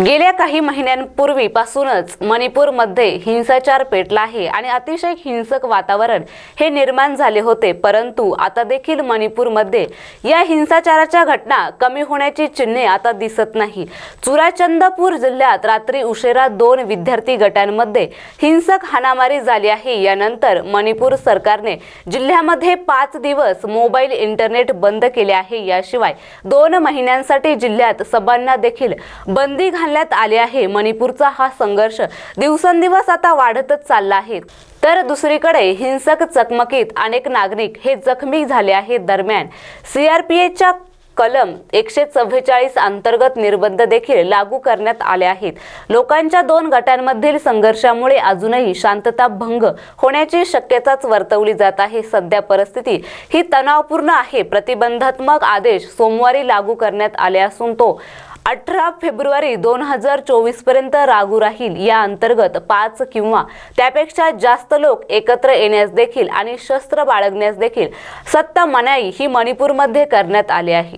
गेल्या काही महिन्यांपूर्वीपासूनच मणिपूरमध्ये हिंसाचार पेटला आहे आणि अतिशय हिंसक वातावरण हे निर्माण झाले होते. परंतु आता देखील मणिपूरमध्ये या हिंसाचाराच्या घटना कमी होण्याची चिन्हे आता दिसत नाही. चुराचंदपूर जिल्ह्यात रात्री उशिरा दोन विद्यार्थी गटांमध्ये हिंसक हाणामारी झाली आहे. यानंतर मणिपूर सरकारने जिल्ह्यामध्ये पाच दिवस मोबाईल इंटरनेट बंद केले आहे. याशिवाय दोन महिन्यांसाठी जिल्ह्यात सभांना देखील बंदी घालण्यात आले आहे. मणिपूरचा हा संघर्ष दिवसेंदिवस आता वाढतच चालला आहे. तर दुसरीकडे हिंसक चकमकीत अनेक नागरिक हे जखमी झाले आहेत. दरम्यान सीआरपीएच्या कलम एकशे चव्वेचाळीस अंतर्गत निर्बंध देखील लागू करण्यात आले आहेत. लोकांच्या दोन गटांमधील संघर्षामुळे अजूनही शांतता भंग होण्याची शक्यताच वर्तवली जात आहे. सध्या परिस्थिती ही तणावपूर्ण आहे. प्रतिबंधात्मक आदेश सोमवारी लागू करण्यात आले असून तो अठरा फेब्रुवारी दोन हजार चोवीसपर्यंत लागू राहील. या अंतर्गत पाच किंवा त्यापेक्षा जास्त लोक एकत्र येण्यास देखील आणि शस्त्र बाळगण्यास देखील सत्ता मनाई ही मणिपूरमध्ये करण्यात आली आहे.